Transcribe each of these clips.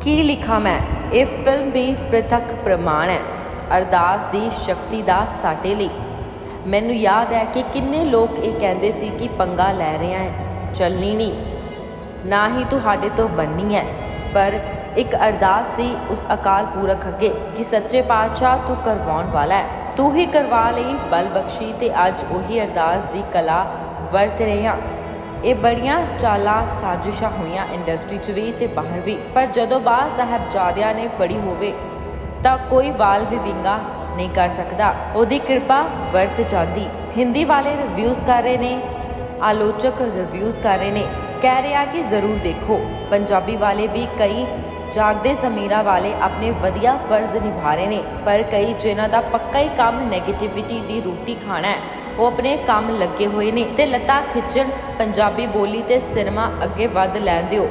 ਕੀ ਲਿਖਾਂ ਮੈਂ? ਇਹ ਫਿਲਮ ਵੀ ਪ੍ਰਤੱਖ ਪ੍ਰਮਾਣ ਹੈ। ਅਰਦਾਸ ਦੀ ਸ਼ਕਤੀ ਦਾ ਸਾਡੇ ਲਈ। ਮੈਨੂੰ ਯਾਦ ਹੈ ਕਿ ਕਿੰਨੇ ਲੋਕ ਇਹ ਕਹਿੰਦੇ ਸੀ ਕਿ ਪੰਗਾ ਲੈ ਰਿਹਾ ਹੈ। ਚੱਲਣੀ ਨਹੀਂ। ਨਾ ਹੀ ਤੁਹਾਡੇ ਤੋਂ ਬਣਨੀ ਹੈ। ਪਰ ਇੱਕ ਅਰਦਾਸ ਸੀ ਉਸ ਅਕਾਲ ਪੁਰਖ ਅੱਗੇ ਕਿ ਸੱਚੇ ਪਾਤਸ਼ਾਹ ਤੂੰ ਕਰਵਾਉਣ ਵਾਲਾ ਹੈ। ਤੂੰ ਹੀ ਕਰਵਾ ਲਈ ਬਲ ਬਖਸ਼ੀ ਤੇ ਅੱਜ ਉਹੀ ਅਰਦਾਸ ਦੀ ਕਲਾ ਵਰਤ ਰਹੇ ਹਾਂ। ਇਹ ਬੜੀਆਂ ਚਾਲਾਂ ਸਾਜ਼ਿਸ਼ਾਂ ਹੋਈਆਂ ਇੰਡਸਟਰੀ 'ਚ ਵੀ ਤੇ ਬਾਹਰ ਵੀ। ਪਰ ਜਦੋਂ ਬਾਦ ਸਾਹਿਬਜ਼ਾਦਿਆਂ ਨੇ ਫੜੀ ਹੋਵੇ, ਤਾਂ ਕੋਈ ਵਾਲ ਵੀ ਵਿੰਗਾ ਨਹੀਂ ਕਰ ਸਕਦਾ। ਉਹਦੀ ਕਿਰਪਾ ਵਰਤ ਜਾਂਦੀ। ਹਿੰਦੀ ਵਾਲੇ ਰਿਵਿਊਜ਼ ਕਰ ਰਹੇ ਨੇ, ਆਲੋਚਕ ਰਿਵਿਊਜ਼ ਕਰ ਰਹੇ ਨੇ। ਕਹਿ ਰਿਹਾ ਕਿ ਜ਼ਰੂਰ ਦੇਖੋ। ਪੰਜਾਬੀ ਵਾਲੇ ਵੀ ਕਈ ਜਾਗਦੇ ਜ਼ਮੀਰਾਂ ਵਾਲੇ ਆਪਣੇ ਵਧੀਆ ਫਰਜ਼ ਨਿਭਾ ਰਹੇ ਨੇ। ਪਰ ਕਈ ਜਿਨ੍ਹਾਂ ਦਾ ਪੱਕਾ ਹੀ ਕੰਮ 네ਗੇਟਿਵਿਟੀ ਦੀ ਰੋਟੀ ਖਾਣਾ ਹੈ ਉਹ ਆਪਣੇ ਕੰਮ ਲੱਗੇ ਹੋਏ ਨੇ ਤੇ ਲਤਾ ਖਿੱਚਣ, ਪੰਜਾਬੀ ਬੋਲੀ ਤੇ ਸਿਨੇਮਾ ਅੱਗੇ ਵੱਧ ਲੈਣ ਦਿਓ।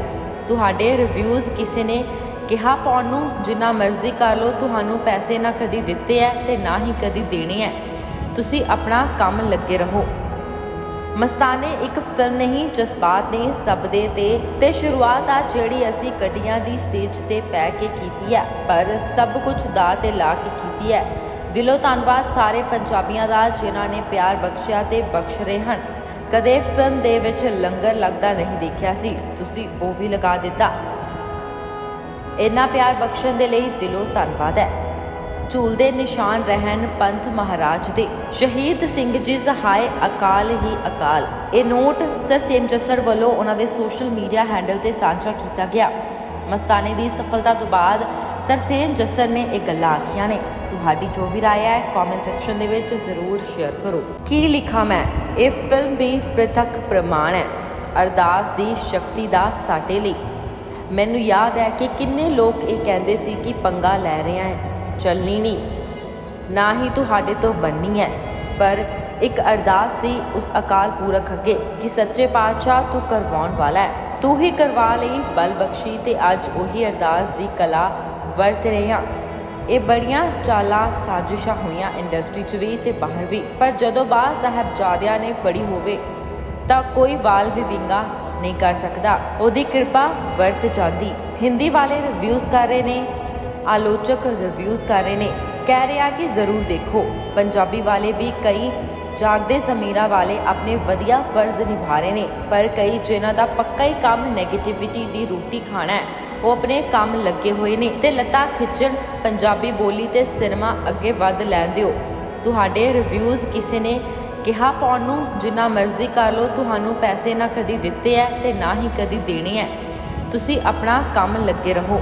ਤੁਹਾਡੇ ਰਿਵਿਊਜ਼ ਕਿਸੇ ਨੇ ਕਿਹਾ ਪਾਉਣ ਨੂੰ? ਜਿੰਨਾ ਮਰਜ਼ੀ ਕਰ ਲਓ, ਤੁਹਾਨੂੰ ਪੈਸੇ ਨਾ ਕਦੀ ਦਿੱਤੇ ਐ ਤੇ ਨਾ ਹੀ ਕਦੀ ਦੇਣੇ ਐ। ਤੁਸੀਂ ਆਪਣਾ ਕੰਮ ਲੱਗੇ ਰਹੋ। ਮਸਤਾਨੇ ਇੱਕ ਫਿਲਮ ਨਹੀਂ, ਜਜ਼ਬਾਤ ਨੇ ਸਭ ਦੇ ਤੇ ਤੇ ਸ਼ੁਰੂਆਤ ਆ ਜਿਹੜੀ ਅਸੀਂ ਗੱਡੀਆਂ ਦੀ ਸਟੇਜ ਤੇ ਪੈ ਕੇ ਕੀਤੀ ਹੈ ਪਰ ਸਭ ਕੁਝ ਦਾ ਤੇ ਲਾ ਕੇ ਕੀਤੀ ਹੈ ਦਿਲੋਂ ਧੰਨਵਾਦ ਸਾਰੇ ਪੰਜਾਬੀਆਂ ਦਾ ਜਿਨ੍ਹਾਂ ਨੇ ਪਿਆਰ ਬਖਸ਼ਿਆ ਤੇ ਬਖਸ਼ ਰਹੇ ਹਨ। ਕਦੇ ਫਿਲਮ ਦੇ ਵਿੱਚ ਲੰਗਰ ਲੱਗਦਾ ਨਹੀਂ ਦੇਖਿਆ ਸੀ। ਤੁਸੀਂ ਉਹ ਵੀ ਲਗਾ ਦਿੱਤਾ। ਇੰਨਾ ਪਿਆਰ ਬਖਸ਼ਣ ਦੇ ਲਈ ਦਿਲੋਂ ਧੰਨਵਾਦ ਹੈ। ਝੂਲਦੇ ਨਿਸ਼ਾਨ ਰਹਿਣ ਪੰਥ ਮਹਾਰਾਜ ਦੇ। ਸ਼ਹੀਦ ਸਿੰਘ ਜੀ ਸਹਾਇ ਅਕਾਲ ਹੀ ਅਕਾਲ। ਇਹ ਨੋਟ ਤਰਸੇਮ ਜੱਸੜ ਵੱਲੋਂ ਉਹਨਾਂ ਦੇ ਸੋਸ਼ਲ ਮੀਡੀਆ ਹੈਂਡਲ ਤੇ ਸਾਂਝਾ ਕੀਤਾ ਗਿਆ। ਮਸਤਾਨੇ ਦੀ ਸਫਲਤਾ ਤੋਂ ਬਾਅਦ ਤਰਸੇਮ ਜੱਸੜ ਨੇ ਇਹ ਗੱਲਾਂ ਆਖੀਆਂ ਨੇ। ਤੁਹਾਡੀ ਜੋ ਵੀ ਰਾਏ ਹੈ ਕਮੈਂਟ ਸੈਕਸ਼ਨ ਦੇ ਵਿੱਚ ਜ਼ਰੂਰ ਸ਼ੇਅਰ ਕਰੋ। ਕੀ ਲਿਖਾਂ ਮੈਂ? ਇਹ ਫਿਲਮ ਵੀ ਪ੍ਰਤੱਖ ਪ੍ਰਮਾਣ ਹੈ। ਅਰਦਾਸ ਦੀ ਸ਼ਕਤੀ ਦਾ ਸਾਡੇ ਲਈ। ਮੈਨੂੰ ਯਾਦ ਹੈ ਕਿ ਕਿੰਨੇ ਲੋਕ ਇਹ ਕਹਿੰਦੇ ਸੀ ਕਿ ਪੰਗਾ ਲੈ ਰਿਹਾ ਹੈ। ਚੱਲਣੀ ਨਹੀਂ। ਨਾ ਹੀ ਤੁਹਾਡੇ ਤੋਂ ਬਣਨੀ ਹੈ। ਪਰ ਇੱਕ ਅਰਦਾਸ ਸੀ ਉਸ ਅਕਾਲ ਪੁਰਖ ਅੱਗੇ ਕਿ, ਸੱਚੇ ਪਾਤਸ਼ਾਹ, ਤੂੰ ਕਰਵਾਉਣ ਵਾਲਾ ਹੈ। ਤੂੰ ਹੀ ਕਰਵਾ ਲਈ ਬਲ ਬਖਸ਼ੀ ਤੇ ਅੱਜ ਉਹੀ ਅਰਦਾਸ ਦੀ ਕਲਾ ਵਰਤ ਰਹੇ ਹਾਂ। ਇਹ ਬੜੀਆਂ ਚਾਲਾਂ, ਸਾਜ਼ਿਸ਼ਾਂ ਹੋਈਆਂ ਇੰਡਸਟਰੀ 'ਚ ਵੀ ਤੇ ਬਾਹਰ ਵੀ। ਪਰ ਜਦੋਂ ਬਾਦ ਸਾਹਿਬਜ਼ਾਦਿਆਂ ਨੇ ਫੜੀ ਹੋਵੇ, ਤਾਂ ਕੋਈ ਵਾਲ ਵੀ ਵਿੰਗਾ ਨਹੀਂ ਕਰ ਸਕਦਾ। ਉਹਦੀ ਕਿਰਪਾ ਵਰਤ ਜਾਂਦੀ। ਹਿੰਦੀ ਵਾਲੇ ਰਿਵਿਊਜ਼ ਕਰ ਰਹੇ ਨੇ, ਆਲੋਚਕ ਰਿਵਿਊਜ਼ ਕਰ ਰਹੇ ਨੇ। ਕਹਿ ਰਿਹਾ ਕਿ ਜ਼ਰੂਰ ਦੇਖੋ। ਪੰਜਾਬੀ ਵਾਲੇ ਵੀ ਕਈ ਜਾਗਦੇ ਜ਼ਮੀਰਾਂ ਵਾਲੇ ਆਪਣੇ ਵਧੀਆ ਫਰਜ਼ ਨਿਭਾ ਰਹੇ ਨੇ। ਪਰ ਕਈ ਜਿਨ੍ਹਾਂ ਦਾ ਪੱਕਾ ਹੀ ਕੰਮ 네ਗੇਟਿਵਿਟੀ ਦੀ ਰੋਟੀ ਖਾਣਾ ਹੈ ਉਹ ਆਪਣੇ ਕੰਮ ਲੱਗੇ ਹੋਏ ਨੇ ਤੇ ਲਤਾ ਖਿੱਚਣ ਪੰਜਾਬੀ ਬੋਲੀ ਤੇ ਸਿਨੇਮਾ ਅੱਗੇ ਵੱਧ ਲੈਣ ਦਿਓ। ਤੁਹਾਡੇ ਰਿਵਿਊਜ਼ ਕਿਸੇ ਨੇ ਕਿਹਾ ਪਾਉਣ ਨੂੰ? ਜਿੰਨਾ ਮਰਜ਼ੀ ਕਰ ਲਓ, ਤੁਹਾਨੂੰ ਪੈਸੇ ਨਾ ਕਦੀ ਦਿੱਤੇ ਐ ਤੇ ਨਾ ਹੀ ਕਦੀ ਦੇਣੇ ਐ। ਤੁਸੀਂ ਆਪਣਾ ਕੰਮ ਲੱਗੇ ਰਹੋ।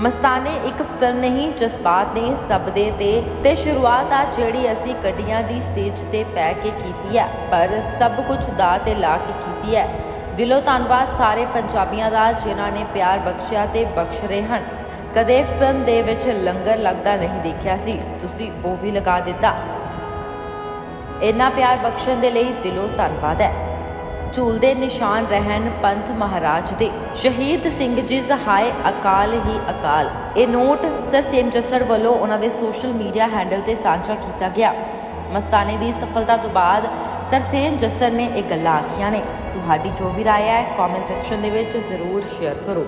ਮਸਤਾਨੇ ਇੱਕ ਫਿਲਮ ਨਹੀਂ, ਜਜ਼ਬਾਤ ਨੇ ਸਭ ਦੇ ਤੇ ਤੇ ਸ਼ੁਰੂਆਤ ਆ ਜਿਹੜੀ ਅਸੀਂ ਗੱਡੀਆਂ ਦੀ ਸਟੇਜ ਤੇ ਪੈ ਕੇ ਕੀਤੀ ਹੈ ਪਰ ਸਭ ਕੁਝ ਦਾ ਤੇ ਲਾ ਕੇ ਕੀਤੀ ਹੈ ਦਿਲੋਂ ਧੰਨਵਾਦ ਸਾਰੇ ਪੰਜਾਬੀਆਂ ਦਾ ਜਿਨ੍ਹਾਂ ਨੇ ਪਿਆਰ ਬਖਸ਼ਿਆ ਤੇ ਬਖਸ਼ ਰਹੇ ਹਨ। ਕਦੇ ਫਿਲਮ ਦੇ ਵਿੱਚ ਲੰਗਰ ਲੱਗਦਾ ਨਹੀਂ ਦੇਖਿਆ ਸੀ। ਤੁਸੀਂ ਉਹ ਵੀ ਲਗਾ ਦਿੱਤਾ। ਇੰਨਾ ਪਿਆਰ ਬਖਸ਼ਣ ਦੇ ਲਈ ਦਿਲੋਂ ਧੰਨਵਾਦ ਹੈ। ਝੂਲਦੇ ਨਿਸ਼ਾਨ ਰਹਿਣ ਪੰਥ ਮਹਾਰਾਜ ਦੇ। ਸ਼ਹੀਦ ਸਿੰਘ ਜੀ ਸਹਾਇ ਅਕਾਲ ਹੀ ਅਕਾਲ। ਇਹ ਨੋਟ ਤਰਸੇਮ ਜੱਸੜ ਵੱਲੋਂ ਉਹਨਾਂ ਦੇ ਸੋਸ਼ਲ ਮੀਡੀਆ ਹੈਂਡਲ ਤੇ ਸਾਂਝਾ ਕੀਤਾ ਗਿਆ। ਮਸਤਾਨੇ ਦੀ ਸਫਲਤਾ ਤੋਂ ਬਾਅਦ ਤਰਸੇਮ ਜੱਸੜ ਨੇ ਇਹ ਗੱਲਾਂ ਆਖੀਆਂ ਨੇ। ਤੁਹਾਡੀ ਜੋ ਵੀ ਰਾਏ ਹੈ ਕਮੈਂਟ ਸੈਕਸ਼ਨ ਦੇ ਵਿੱਚ ਜ਼ਰੂਰ ਸ਼ੇਅਰ ਕਰੋ।